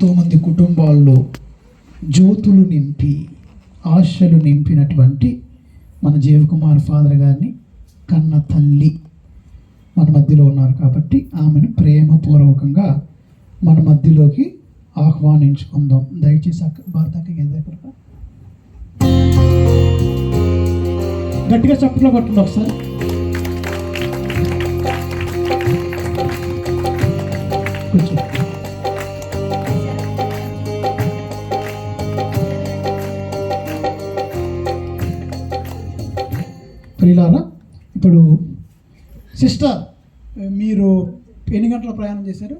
ఎంతోమంది కుటుంబాల్లో జ్యోతులు నింపి ఆశలు నింపినటువంటి మన జీవకుమార్ ఫాదర్ గారిని కన్న తల్లి మన మధ్యలో ఉన్నారు కాబట్టి ఆమెను ప్రేమపూర్వకంగా మన మధ్యలోకి ఆహ్వానించుకుందాం. దయచేసి అక్క భారతకి గట్టిగా చప్పట్లో కొట్టండి ఒకసారి. ప్రియులారా ఇప్పుడు సిస్టర్ మీరు ఎన్ని గంటల ప్రయాణం చేశారు?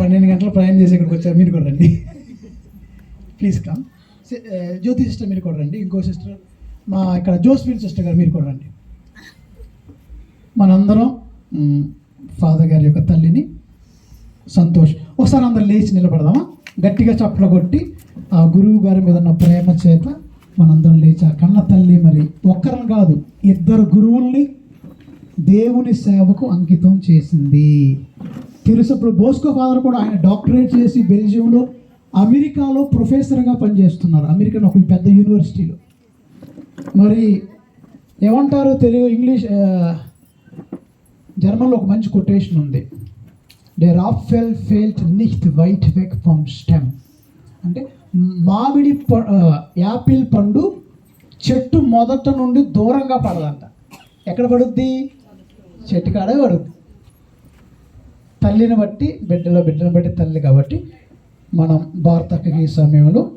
పన్నెండు గంటల ప్రయాణం చేసి ఇక్కడికి వచ్చారు. మీరు కూడా రండి. ప్లీజ్ కమ్ జ్యోతి సిస్టర్ మీరు కూడా రండి. ఇంకో సిస్టర్ మా ఇక్కడ జోస్ఫిన్ సిస్టర్ గారు మీరు కూడా రండి. మనందరం ఫాదర్ గారి యొక్క తల్లిని సంతోష్ ఒకసారి అందరు లేచి నిలబడదామా? గట్టిగా చప్పలు కొట్టి ఆ గురువు గారి మీద ఉన్న ప్రేమ చేత మనందరం లేచా? కన్న తల్లి మరి. ఒక్కరిని కాదు. ఇద్దరు గురువుల్ని దేవుని సేవకు అంకితం చేసింది. తెలుసు ఇప్పుడు బోస్కో ఫాదర్ కూడా ఆయన డాక్టరేట్ చేసి బెల్జియంలో అమెరికాలో ప్రొఫెసర్గా పనిచేస్తున్నారు. అమెరికన్ ఒక పెద్ద యూనివర్సిటీలో. మరి ఏమంటారు తెలుగు ఇంగ్లీష్ జర్మన్లో ఒక మంచి కొటేషన్ ఉంది. డే రాఫెల్ ఫెల్ట్ నిcht వైట్ వెక్ ఫ్రమ్ స్టెమ్. అంటే మామిడి ప- యాపిల్ పండు చెట్టు మొదట నుండి దూరంగా పడదంట. ఎక్కడ పడుద్ది? చెట్టు కాడే పడుద్ది. తల్లిని బట్టి బిడ్డలో బిడ్డను బట్టి తల్లి కాబట్టి మనం భారతకి ఈ సమయంలో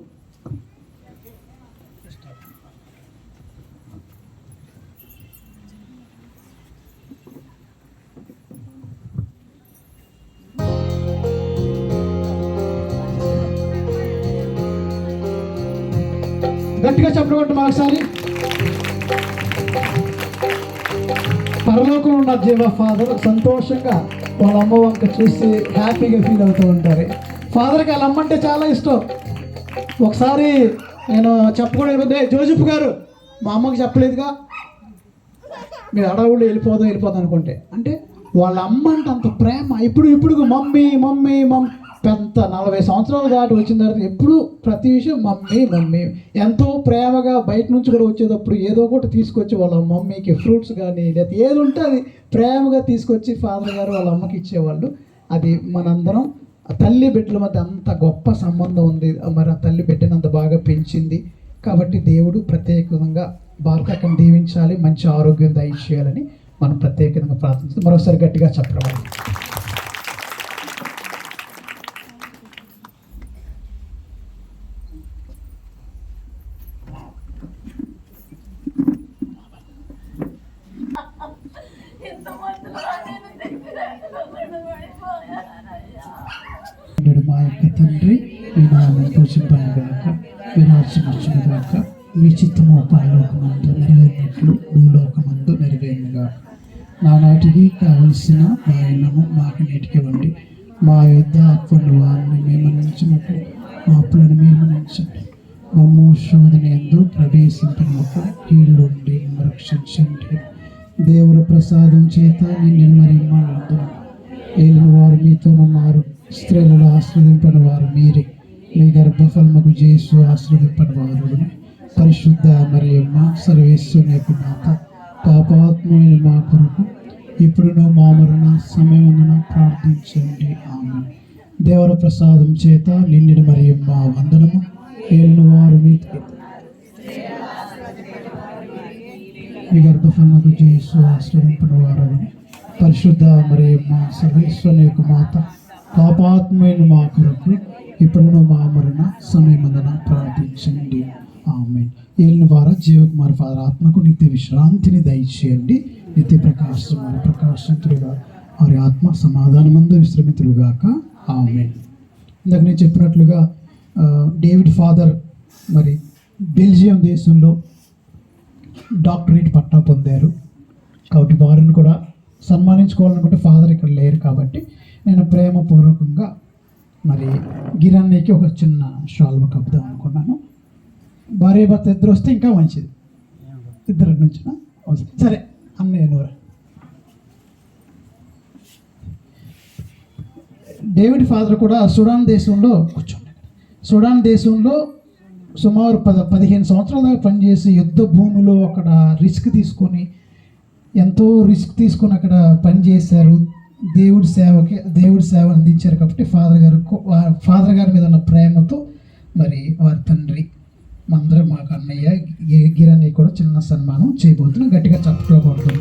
గట్టిగా చెప్పడం మరొకసారి. పరలోకంలో ఉన్న జీవ ఫాదర్ సంతోషంగా వాళ్ళ అమ్మ వంక చూసి హ్యాపీగా ఫీల్ అవుతూ ఉంటారు. ఫాదర్కి వాళ్ళ అమ్మ అంటే చాలా ఇష్టం. ఒకసారి నేను చెప్పకూడదు జోజుప్ గారు మా అమ్మకి చెప్పలేదుగా. మీరు అడవులు వెళ్ళిపోదాం వెళ్ళిపోదాం అనుకుంటే. అంటే వాళ్ళ అమ్మ అంటే అంత ప్రేమ. ఇప్పుడు ఇప్పుడు మమ్మీ మమ్మీ మమ్మీ పెద్ద నలభై సంవత్సరాలు దాటి వచ్చిన తర్వాత ఎప్పుడు ప్రతి విషయం మమ్మీ మమ్మీ. ఎంతో ప్రేమగా బయట నుంచి కూడా వచ్చేటప్పుడు ఏదో ఒకటి తీసుకొచ్చి వాళ్ళ మమ్మీకి ఫ్రూట్స్ కానీ లేకపోతే ఏది ఉంటే అది ప్రేమగా తీసుకొచ్చి ఫాదర్ గారు వాళ్ళ అమ్మకి ఇచ్చేవాళ్ళు. అది మనందరం తల్లి బిడ్డల మధ్య అంత గొప్ప సంబంధం ఉంది. మరి ఆ తల్లి బిడ్డను అంత బాగా పెంచింది. కాబట్టి దేవుడు ప్రత్యేకంగా భారతకం దీవించాలి మంచి ఆరోగ్యం దయచేయాలని మనం ప్రత్యేకంగా ప్రార్థించాలి మరోసారి గట్టిగా చెప్పడం నేడు మా యొక్క తండ్రి మీ నామం పూజింపను గాక మీ చిత్తము పరలోకమందు నెరవేరినట్లు భూలోకమందు నెరవేరుగా నానాటికి కావలసిన ఆయనము మాకు నేటికి ఇవ్వండి మా యుద్ధ ఆత్మను వారిని మేము మన్నించినట్లు మా అప్పులను మేము మన్నించండి మమ్ము శోధన ఎందు ప్రవేశింపినకు కీళ్ళుండి రక్షించండి. దేవుల ప్రసాదం చేత నిన్ను మరి మా వందనం. ఏలిన వారు మీతో ఉన్నారు. స్త్రీలలో ఆశ్రదింపని వారు మీరే. నీ గర్భఫలముకు చేసు ఆశ్రదింపడవారుడు వారు పరిశుద్ధ మరియమ్మ సర్వేశ్వరుని యొక్క మాత పాపాత్మైన మా కొరకు ఇప్పుడును మా మరణ సమయమున ప్రార్థించండి. ఆమె దేవర ప్రసాదం చేత నిండిన మరియమ్మ వందనము. ఏలిన వారు మీతో మీ గర్భఫలముకు చేసు ఆశ్రదింపని వారు పరిశుద్ధ మరియమ్మ సర్వేశ్వరుని యొక్క మాత పాపాత్మైన మా కొరకు ఇప్పుడు మా మరణ సమయమందన ప్రార్థించండి. ఆమె ఏలిన వార జీవకుమార్ ఫాదర్ ఆత్మకు నిత్య విశ్రాంతిని దయచేయండి. నిత్య ప్రకాశం వారి ప్రకాశంతులుగా వారి ఆత్మ సమాధానమందు విశ్రమితులుగాక. ఆమె ఇందాక నేను చెప్పినట్లుగా డేవిడ్ ఫాదర్ మరి బెల్జియం దేశంలో డాక్టరేట్ పట్టా పొందారు. కాబట్టి వారిని కూడా సన్మానించుకోవాలనుకుంటే ఫాదర్ ఇక్కడ లేరు కాబట్టి నేను ప్రేమపూర్వకంగా మరి గిరాన్నీకి ఒక చిన్న షాల్వ కప్పుదాం అనుకున్నాను. భార్య భర్త ఇద్దరు వస్తే ఇంకా మంచిది. ఇద్దరి నుంచి సరే అన్నయ్య నూరా. డేవిడ్ ఫాదర్ కూడా సుడాన్ దేశంలో కూర్చోండి. సుడాన్ దేశంలో సుమారు పద పదిహేను సంవత్సరాల దాకా పనిచేసి యుద్ధ భూమిలో అక్కడ రిస్క్ తీసుకొని ఎంతో రిస్క్ తీసుకొని అక్కడ పనిచేశారు. దేవుడి సేవకి దేవుడి సేవ అందించారు కాబట్టి ఫాదర్ గారు ఫాదర్ గారి మీద ఉన్న ప్రేమతో మరి వారి తండ్రి మందరం మాకు అన్నయ్య గి- గిరణి కూడా చిన్న సన్మానం చేయబోతున్నాం గట్టిగా చెప్పుకోకూడదు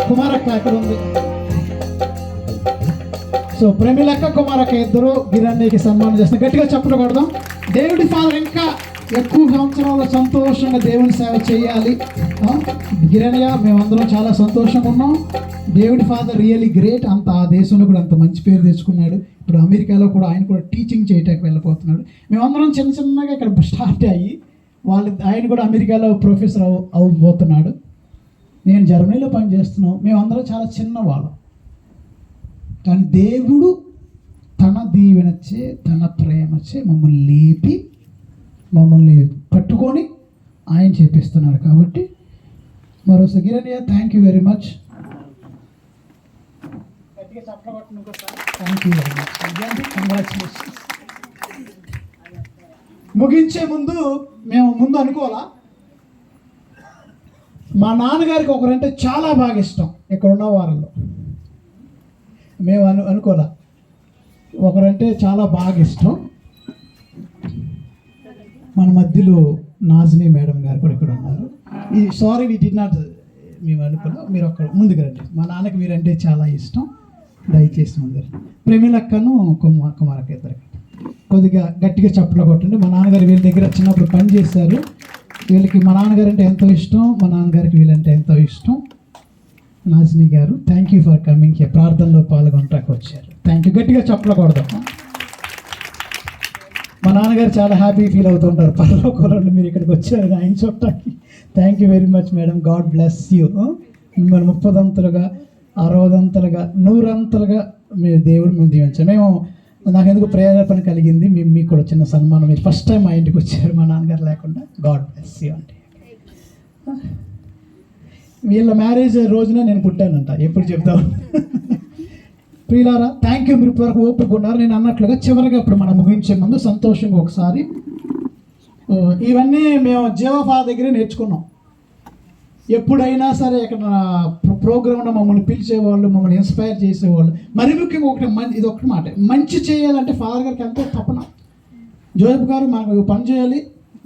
కుమార కుమారక్క ఉంది? సో ప్రేమిలక్క కుమారక్క ఇద్దరు గిరణ్యకి సన్మానం చేస్తున్నారు గట్టిగా చెప్పడం కొడదాం. దేవుడి ఫాదర్ ఇంకా ఎక్కువ సంవత్సరాలు సంతోషంగా దేవుని సేవ చేయాలి. గిరణ్య మేమందరం చాలా సంతోషంగా ఉన్నాం. దేవుడి ఫాదర్ రియలీ గ్రేట్. అంత ఆ దేశంలో కూడా అంత మంచి పేరు తెచ్చుకున్నాడు. ఇప్పుడు అమెరికాలో కూడా ఆయన కూడా టీచింగ్ చేయటానికి వెళ్ళిపోతున్నాడు మేమందరం చిన్న చిన్నగా ఇక్కడ స్టార్ట్ అయ్యి వాళ్ళు ఆయన కూడా అమెరికాలో ప్రొఫెసర్ అవ్వబోతున్నాడు. నేను జర్మనీలో పనిచేస్తున్నాం మేమందరం చాలా చిన్నవాళ్ళం. కానీ దేవుడు తన దీవెనచ్చే తన ప్రేమచ్చే మమ్మల్ని లేపి మమ్మల్ని పట్టుకొని ఆయన చేపిస్తున్నాడు కాబట్టి మరోసారి గిరణ్య thank you very much thank you very much congratulations ముగించే ముందు మేము ముందు అనుకోవాలా? మా నాన్నగారికి ఒకరంటే చాలా బాగా ఇష్టం ఇక్కడ ఉన్న వారంలో. మేము అను అనుకోలే. ఒకరంటే చాలా బాగా ఇష్టం మన మధ్యలో నాజిని మేడం గారు కూడా ఇక్కడ ఉన్నారు. ఈ సారీ వి డి నాట్ మేము అనుకున్నాం. మీరు ఒక ముందుకు రండి. మా నాన్నకి మీరంటే చాలా ఇష్టం. దయచేసి ముందు ప్రేమిలక్కను కుమార్ కుమారక్క ఇద్దరికి కొద్దిగా గట్టిగా చప్పట్లు కొట్టండి. మా నాన్నగారు వీళ్ళ దగ్గర చిన్నప్పుడు పని చేశారు. వీళ్ళకి మా నాన్నగారు అంటే ఎంతో ఇష్టం. మా నాన్నగారికి వీళ్ళంటే ఎంతో ఇష్టం. నాజిని గారు thank you for coming here ప్రార్థనలో పాల్గొనటానికి వచ్చారు. థ్యాంక్ యూ గట్టిగా చెప్పకూడదు మా నాన్నగారు చాలా హ్యాపీ ఫీల్ అవుతుంటారు. పర్లోకంలో మీరు ఇక్కడికి వచ్చారు ఆయన చూడటానికి thank you very much madam God bless you మిమ్మల్ని ముప్పదంతలుగా అరవదంతలుగా నూరంతలుగా మీ దేవుడు మేము దీవించాం మేము నాకెందుకు ప్రేరేపణ కలిగింది? మేము మీకు కూడా చిన్న సన్మానం. మీరు ఫస్ట్ టైం మా ఇంటికి వచ్చారు మా నాన్నగారు లేకుండా. గాడ్ బ్లెస్ యూ అంటే వీళ్ళ మ్యారేజ్ రోజున నేను పుట్టానంట. ఎప్పుడు చెప్తాను ప్రియులారా థ్యాంక్ యూ మీరు ఇప్పటివరకు ఓపిక ఉన్నారు. నేను అన్నట్లుగా చివరిగా ఇప్పుడు మనం ముగించే ముందు సంతోషంగా ఒకసారి ఇవన్నీ మేము జీవఫా దగ్గరే నేర్చుకున్నాం. ఎప్పుడైనా సరే ఇక్కడ ప్రోగ్రామ్లో మమ్మల్ని పిలిచేవాళ్ళు మమ్మల్ని ఇన్స్పైర్ చేసేవాళ్ళు. మరి ముఖ్యంగా ఒకటి మంచి ఇది ఒకటి మాట. మంచి చేయాలంటే ఫాదర్ గారికి ఎంతో తపన. జోసెఫ్ గారు మనకు పని చేయాలి.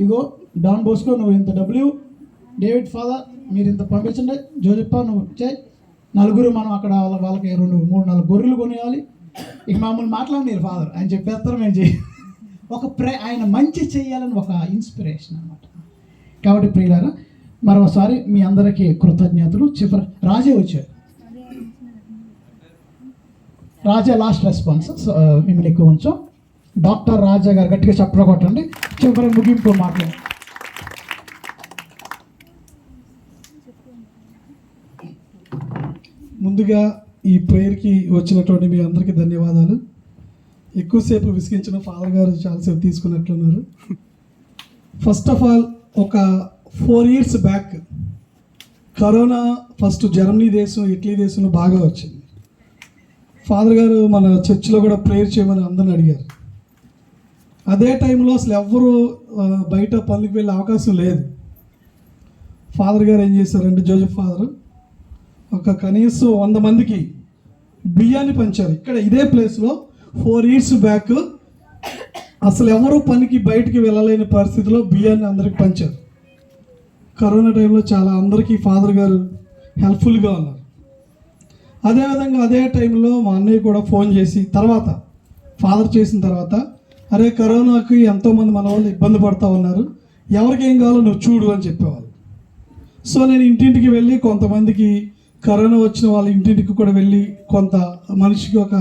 ఇగో డాన్ బోస్కో నువ్వు ఇంత డబ్ల్యూ. డేవిడ్ ఫాదర్ మీరు ఇంత పంపించండి. జోజప్ప నువ్వు వచ్చాయి నలుగురు మనం అక్కడ వాళ్ళ వాళ్ళకి రెండు మూడు నాలుగు గొర్రెలు కొనియాలి. ఇక మామూలు మాట్లాడినారు ఫాదర్. ఆయన చెప్పేస్తారు మేము చేయ. ఒక ప్రే ఆయన మంచి చేయాలని ఒక ఇన్స్పిరేషన్ అనమాట కాబట్టి ప్రియులారా మరోసారి మీ అందరికీ కృతజ్ఞతలు. చివరి రాజే వచ్చారు రాజా లాస్ట్ రెస్పాన్స్ సో, మిమ్మల్ని ఎక్కువ ఉంచాం. డాక్టర్ రాజా గారు గట్టిగా చెప్పడం కొట్టండి చివరి ముగింపు మాట్లాడు. ముందుగా ఈ ప్రేయర్కి వచ్చినటువంటి మీ అందరికీ ధన్యవాదాలు. ఎక్కువసేపు విసిగించిన ఫాదర్ గారు చాలాసేపు తీసుకున్నట్లున్నారు. ఫస్ట్ ఆఫ్ ఆల్ ఒక four years back corona first Germany దేశం ఇటలీ దేశంలో బాగా వచ్చింది. ఫాదర్ గారు మన చర్చిలో కూడా ప్రేయర్ చేయమని అందరిని అడిగారు. అదే టైంలో అసలు ఎవ్వరూ బయట పనులకు వెళ్ళే అవకాశం లేదు. ఫాదర్ గారు ఏం చేశారంటే జోజెఫ్ ఫాదర్ ఒక కనీసం వంద మందికి బియ్యాన్ని పంచారు. ఇక్కడ ఇదే ప్లేస్లో ఫోర్ ఇయర్స్ బ్యాక్ అసలు ఎవరు పనికి బయటికి వెళ్ళలేని పరిస్థితిలో బియ్యాన్ని అందరికి పంచారు. కరోనా టైంలో చాలా అందరికీ ఫాదర్ గారు హెల్ప్ఫుల్గా ఉన్నారు. అదేవిధంగా అదే టైంలో మా అన్నయ్య కూడా ఫోన్ చేసి తర్వాత ఫాదర్ చేసిన తర్వాత అరే కరోనాకి ఎంతోమంది మన వాళ్ళు ఇబ్బంది పడుతూ ఉన్నారు. ఎవరికి ఏం కావాలో నువ్వు చూడు అని చెప్పేవాళ్ళు. సో నేను ఇంటింటికి వెళ్ళి కొంతమందికి కరోనా వచ్చిన వాళ్ళ ఇంటింటికి కూడా వెళ్ళి కొంత మనిషికి ఒక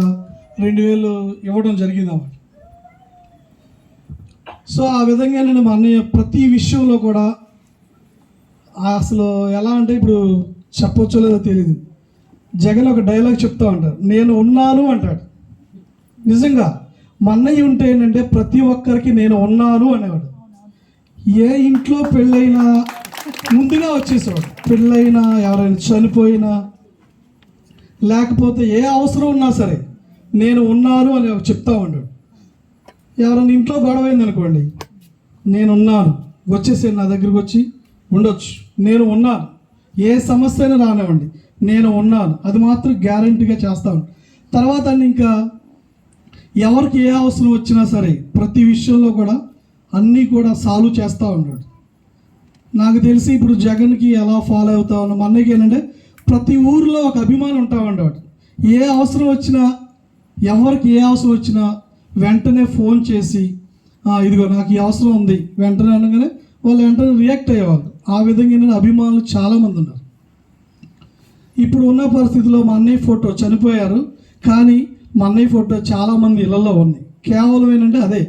రెండు వేలు ఇవ్వడం జరిగింది అన్నమాట. సో ఆ విధంగా నేను మా అన్నయ్య ప్రతి విషయంలో కూడా అసలు ఎలా అంటే ఇప్పుడు చెప్పొచ్చో లేదో తెలియదు జగన్ ఒక డైలాగ్ చెప్తా ఉంటాడు నేను ఉన్నాను అంటాడు. నిజంగా మా అన్నయ్య ఉంటే ఏంటంటే ప్రతి ఒక్కరికి నేను ఉన్నాను అనేవాడు. ఏ ఇంట్లో పెళ్ళైనా ముందుగా వచ్చేసేవాడు పెళ్ళైనా ఎవరైనా చనిపోయినా లేకపోతే ఏ అవసరం ఉన్నా సరే నేను ఉన్నాను అని చెప్తా ఉన్నాడు. ఎవరైనా ఇంట్లో గొడవ అయింది అనుకోండి నేను ఉన్నాను వచ్చేసి నా దగ్గరికి వచ్చి ఉండొచ్చు. నేను ఉన్నాను. ఏ సమస్య అయినా రానివ్వండి. నేను ఉన్నాను. అది మాత్రం గ్యారంటీగా చేస్తాను తర్వాత ఇంకా ఎవరికి ఏ అవసరం వచ్చినా సరే ప్రతి విషయంలో కూడా అన్నీ కూడా సాల్వ్ చేస్తూ ఉన్నాడు. నాకు తెలిసి ఇప్పుడు జగన్కి ఎలా ఫాలో అవుతా ఉన్నా మా అన్నయ్యకి ఏంటంటే ప్రతి ఊరిలో ఒక అభిమానం ఉంటామండి ఉండేవాడు ఏ అవసరం వచ్చినా ఎవరికి ఏ అవసరం వచ్చినా వెంటనే ఫోన్ చేసి ఇదిగో నాకు ఈ అవసరం ఉంది వెంటనే అనగానే వాళ్ళు వెంటనే రియాక్ట్ అయ్యేవాళ్ళు. ఆ విధంగా ఏంటంటే అభిమానులు చాలామంది ఉన్నారు. ఇప్పుడు ఉన్న పరిస్థితిలో మా అన్నయ్య ఫోటో చనిపోయారు కానీ మా అన్నయ్య ఫోటో చాలామంది ఇళ్ళలో ఉంది కేవలం ఏంటంటే అదే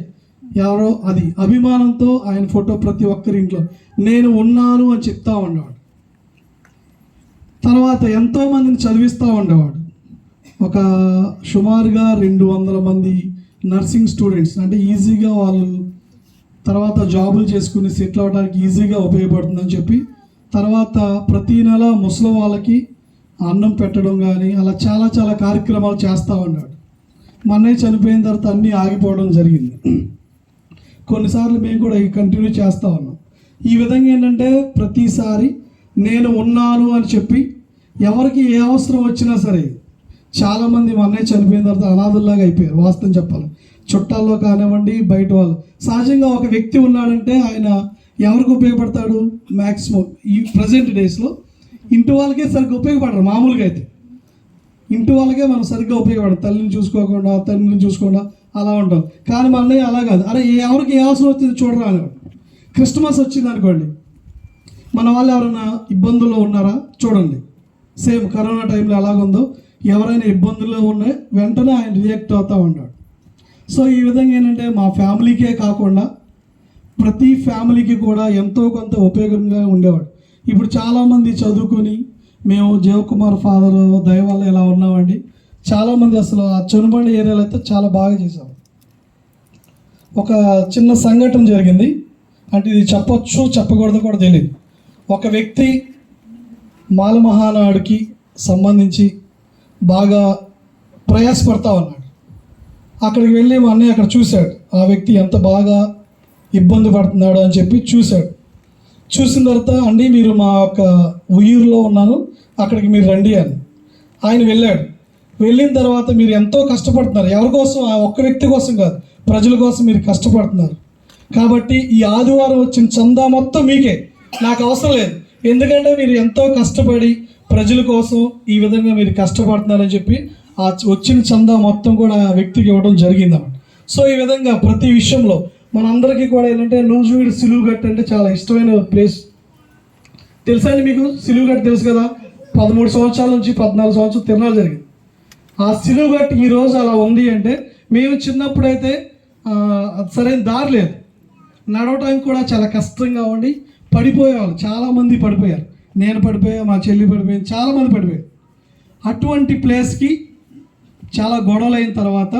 ఎవరో అది అభిమానంతో ఆయన ఫోటో ప్రతి ఒక్కరి ఇంట్లో. నేను ఉన్నాను అని చెప్తా ఉండేవాడు. తర్వాత ఎంతో మందిని చదివిస్తూ ఉండేవాడు. ఒక సుమారుగా రెండు వందల మంది నర్సింగ్ స్టూడెంట్స్ అంటే ఈజీగా వాళ్ళు తర్వాత జాబులు చేసుకుని సెటిల్ అవ్వడానికి ఈజీగా ఉపయోగపడుతుందని చెప్పి తర్వాత ప్రతి నెల ముసలి వాళ్ళకి అన్నం పెట్టడం కానీ అలా చాలా చాలా కార్యక్రమాలు చేస్తూ ఉన్నాడు మా చనిపోయిన తర్వాత అన్నీ ఆగిపోవడం జరిగింది. కొన్నిసార్లు మేము కూడా కంటిన్యూ చేస్తూ ఉన్నాం. ఈ విధంగా ఏంటంటే ప్రతిసారి నేను ఉన్నాను అని చెప్పి ఎవరికి ఏ అవసరం వచ్చినా సరే చాలామంది మా అన్నయ్య చనిపోయిన తర్వాత అనాథుల్లాగా అయిపోయారు వాస్తవం చెప్పాలి. చుట్టాల్లో కానివ్వండి బయట వాళ్ళు. సహజంగా ఒక వ్యక్తి ఉన్నాడంటే ఆయన ఎవరికి ఉపయోగపడతాడు? మ్యాక్సిమం ఈ ప్రజెంట్ డేస్లో ఇంటి వాళ్ళకే సరిగ్గా ఉపయోగపడరు మామూలుగా అయితే. ఇంటి వాళ్ళకే మనం సరిగ్గా ఉపయోగపడదు తల్లిని చూసుకోకుండా తండ్రిని చూసుకోకుండా అలా ఉంటాం. కానీ మా అన్నయ్య అలా కాదు. అరే ఎవరికి ఏ అవసరం వచ్చింది చూడరా అనేవాడు క్రిస్టమస్ వచ్చింది అనుకోండి. మన వాళ్ళు ఎవరైనా ఇబ్బందుల్లో ఉన్నారా? చూడండి. సేమ్ కరోనా టైంలో ఎలాగుందో? ఎవరైనా ఇబ్బందుల్లో ఉన్నాయి వెంటనే ఆయన రియాక్ట్ అవుతూ ఉన్నాడు సో ఈ విధంగా ఏంటంటే మా ఫ్యామిలీకే కాకుండా ప్రతి ఫ్యామిలీకి కూడా ఎంతో కొంత ఉపయోగంగా ఉండేవాడు. ఇప్పుడు చాలామంది చదువుకొని మేము జీవకుమార్ ఫాదర్ దయవల్ల ఇలా ఉన్నామండి. చాలామంది అసలు ఆ చనుబండి ఏరియాలో అయితే చాలా బాగా చేశాం ఒక చిన్న సంఘటన జరిగింది. అంటే ఇది చెప్పొచ్చు చెప్పకూడదు కూడా తెలియదు ఒక వ్యక్తి మాలమహానాడుకి సంబంధించి బాగా ప్రయాసపడతా ఉన్నాడు. అక్కడికి వెళ్ళి మా అన్నయ్య అక్కడ చూశాడు. ఆ వ్యక్తి ఎంత బాగా ఇబ్బంది పడుతున్నాడు అని చెప్పి చూశాడు. చూసిన తర్వాత అండి మీరు మా యొక్క ఉయ్యూరులో ఉన్నాను. అక్కడికి మీరు రండి అని. ఆయన వెళ్ళాడు. వెళ్ళిన తర్వాత మీరు ఎంతో కష్టపడుతున్నారు. ఎవరి కోసం? ఆ ఒక్క వ్యక్తి కోసం కాదు. ప్రజల కోసం మీరు కష్టపడుతున్నారు. కాబట్టి ఈ ఆదివారం వచ్చిన చందా మొత్తం మీకే. నాకు అవసరం లేదు. ఎందుకంటే మీరు ఎంతో కష్టపడి ప్రజల కోసం ఈ విధంగా మీరు కష్టపడుతున్నారని చెప్పి ఆ వచ్చిన చందా మొత్తం కూడా ఆ వ్యక్తికి ఇవ్వడం జరిగిందన్నమాట. సో ఈ విధంగా ప్రతి విషయంలో మనందరికీ కూడా ఏంటంటే నూజువీడు సిలువుగట్టు అంటే చాలా ఇష్టమైన ప్లేస్. తెలుసా అండి మీకు? సిలువుగట్టు తెలుసు కదా? పదమూడు సంవత్సరాల నుంచి పద్నాలుగు సంవత్సరాలు తిరణాలు జరిగింది. ఆ సిలువుగట్టు ఈ రోజు అలా ఉంది అంటే మేము చిన్నప్పుడైతే అది సరైన దారి లేదు. నడవటానికి కూడా చాలా కష్టంగా ఉండి పడిపోయేవాళ్ళు. చాలామంది పడిపోయారు. నేను పడిపోయా మా చెల్లి పడిపోయింది చాలామంది పడిపోయారు. అటువంటి ప్లేస్కి చాలా గొడవలు అయిన తర్వాత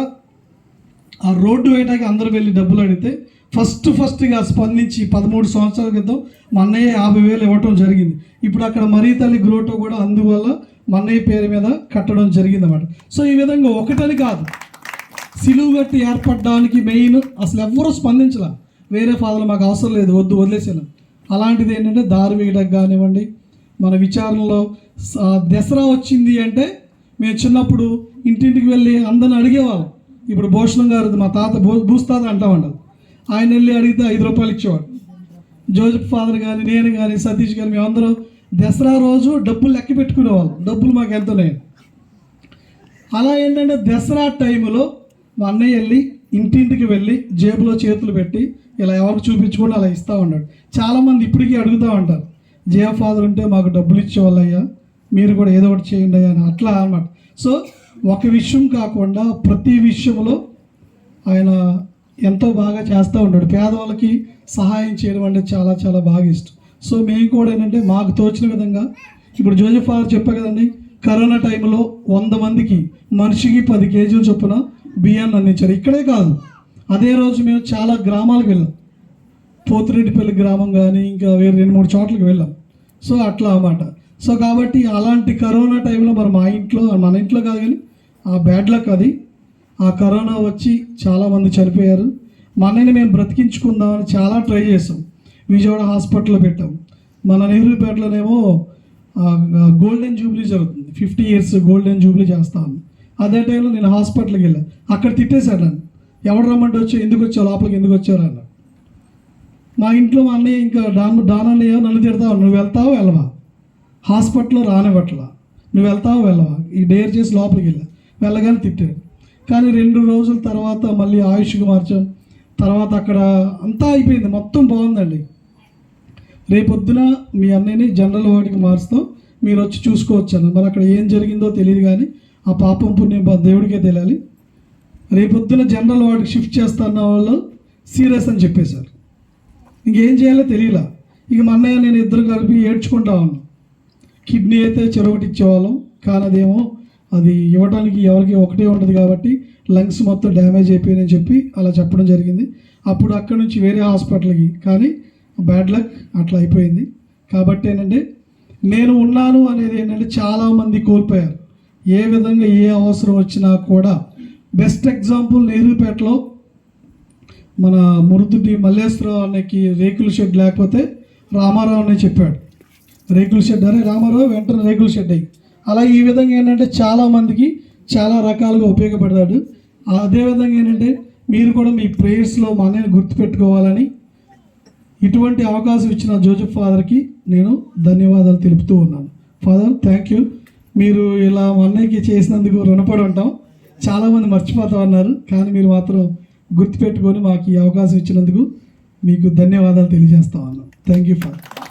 ఆ రోడ్డు వేయడానికి అందరూ వెళ్ళి డబ్బులు అడిగితే ఫస్ట్ ఫస్ట్గా స్పందించి పదమూడు సంవత్సరాల క్రితం మా అన్నయ్య యాభై వేలు ఇవ్వటం జరిగింది. ఇప్పుడు అక్కడ మరీ తల్లి గ్రోటో కూడా అందువల్ల మా అన్నయ్య పేరు మీద కట్టడం జరిగిందన్నమాట. సో ఈ విధంగా ఒకటని కాదు సిలువు గట్టి ఏర్పడడానికి మెయిన్ అసలు ఎవ్వరూ స్పందించలే. వేరే ఫాదర్లు మాకు అవసరం లేదు వద్దు వదిలేసాను అలాంటిది ఏంటంటే దారి వేయడం కానివ్వండి మన విచారణలో దసరా వచ్చింది అంటే మేము చిన్నప్పుడు ఇంటింటికి వెళ్ళి అందరిని అడిగేవాళ్ళం. ఇప్పుడు భూషణం గారు మా తాత భూ భూస్తాత అంటామంటారు ఆయన వెళ్ళి అడిగితే ఐదు రూపాయలు ఇచ్చేవాడు. జోసెఫ్ ఫాదర్ కానీ నేను కానీ సతీష్ కానీ మేమందరం దసరా రోజు డబ్బులు లెక్క పెట్టుకునేవాళ్ళం. డబ్బులు మాకు ఎంత ఉన్నాయి అలా ఏంటంటే దసరా టైంలో మా అన్నయ్య వెళ్ళి ఇంటింటికి వెళ్ళి జేబులో చేతులు పెట్టి ఇలా ఎవరికి చూపించుకొని అలా ఇస్తూ ఉన్నాడు. చాలామంది ఇప్పటికీ అడుగుతూ ఉంటారు జే ఫాదర్ ఉంటే మాకు డబ్బులు ఇచ్చేవాళ్ళయ్యా మీరు కూడా ఏదో ఒకటి చేయండి అయ్యా అని. అట్లా అనమాట సో ఒక విషయం కాకుండా ప్రతి విషయంలో ఆయన ఎంతో బాగా చేస్తూ ఉన్నాడు. పేదవాళ్ళకి సహాయం చేయడం అంటే చాలా చాలా బాగా ఇష్టం. సో మేము కూడా ఏంటంటే మాకు తోచిన విధంగా ఇప్పుడు జోజెఫ్ ఫాదర్ చెప్పా కదండి కరోనా టైంలో వంద మందికి మనిషికి పది కేజీల చొప్పున బియ్యాన్ని అందించారు. ఇక్కడే కాదు అదే రోజు మేము చాలా గ్రామాలకు వెళ్ళాం. పోతిరెడ్డిపల్లి గ్రామం కానీ ఇంకా వేరే రెండు మూడు చోట్లకి వెళ్ళాం. సో అట్లా అన్నమాట. సో కాబట్టి అలాంటి కరోనా టైంలో మరి మా ఇంట్లో మన ఇంట్లో కాదు కానీ ఆ బ్యాడ్ లక్ అది. ఆ కరోనా వచ్చి చాలామంది చనిపోయారు. మా అన్నయ్యని మేము బ్రతికించుకుందామని చాలా ట్రై చేసాం. విజయవాడ హాస్పిటల్లో పెట్టాం. మన నెహ్రూపేటలోనేమో గోల్డెన్ జూబ్లీ జరుగుతుంది. ఫిఫ్టీ ఇయర్స్ గోల్డెన్ జూబ్లీ చేస్తాను అదే టైంలో నేను హాస్పిటల్కి వెళ్ళాను అక్కడ తిట్టేశాను నన్ను. ఎవడు రమ్మంటే వచ్చి ఎందుకు వచ్చావు లోపలికి ఎందుకు వచ్చారు అన్న మా ఇంట్లో మా అన్నయ్య ఇంకా డాన్ డాన్ అన్నయ్య నన్ను తిడతావు నువ్వు వెళ్తావు? వెళ్ళవా? హాస్పిటల్లో రానివ్వట్లా. నువ్వు వెళ్తావు? వెళ్ళవా? ఈ డేర్ చేసి లోపలికి వెళ్ళా. వెళ్ళగానే తిట్టాడు. కానీ రెండు రోజుల తర్వాత మళ్ళీ ఆయుష్కి మార్చాం. తర్వాత అక్కడ అంతా అయిపోయింది. మొత్తం బాగుందండి. రేపొద్దున మీ అన్నయ్యని జనరల్ వార్డుకి మారుస్తాం. మీరు వచ్చి చూసుకోవచ్చాను మరి అక్కడ ఏం జరిగిందో తెలియదు కానీ ఆ పాపం పుణ్యం బా- దేవుడికే తెలియాలి. రేపొద్దున జనరల్ వార్డుకి షిఫ్ట్ చేస్తున్న వాళ్ళు సీరియస్ అని చెప్పేశారు. ఇంకేం చేయాలో తెలియలా. ఇక మా అన్నయ్య నేను ఇద్దరు కలిపి ఏడ్చుకుంటా ఉన్నాం. కిడ్నీ అయితే చెరొకటి ఇచ్చేవాళ్ళం. కానీ అదేమో అది ఇవ్వడానికి ఎవరికి ఒకటే ఉంటుంది కాబట్టి లంగ్స్ మొత్తం డ్యామేజ్ అయిపోయాయని చెప్పి అలా చెప్పడం జరిగింది. అప్పుడు అక్కడ నుంచి వేరే హాస్పిటల్కి. కానీ బ్యాడ్ లక్ అట్లా అయిపోయింది. కాబట్టి ఏంటంటే నేను ఉన్నాను అనేది ఏంటంటే చాలామంది కోల్పోయారు. ఏ విధంగా ఏ అవసరం వచ్చినా కూడా బెస్ట్ ఎగ్జాంపుల్ నెహ్రూపేటలో మన మురుదుటి మల్లేశ్వరరావు అన్నకి రేకుల షెడ్ లేకపోతే రామారావు అనే చెప్పాడు. రేకుల షెడ్ అరే రామారావు వెంటనే రేకుల షెడ్ అయ్యి అలా ఈ విధంగా ఏంటంటే చాలామందికి చాలా రకాలుగా ఉపయోగపడతాడు. అదేవిధంగా ఏంటంటే మీరు కూడా మీ ప్రేయర్స్లో మా అన్నయ్యని గుర్తుపెట్టుకోవాలని ఇటువంటి అవకాశం ఇచ్చిన జోజఫ్ ఫాదర్కి నేను ధన్యవాదాలు తెలుపుతూ ఉన్నాను. ఫాదర్ థ్యాంక్ యూ మీరు ఇలా మా అన్నయ్యకి చేసినందుకు రుణపడి ఉంటాం. చాలామంది మర్చిపోతా ఉన్నారు కానీ మీరు మాత్రం గుర్తుపెట్టుకొని మాకు ఈ అవకాశం ఇచ్చినందుకు మీకు ధన్యవాదాలు తెలియజేస్తా ఉన్నాను. Thank you father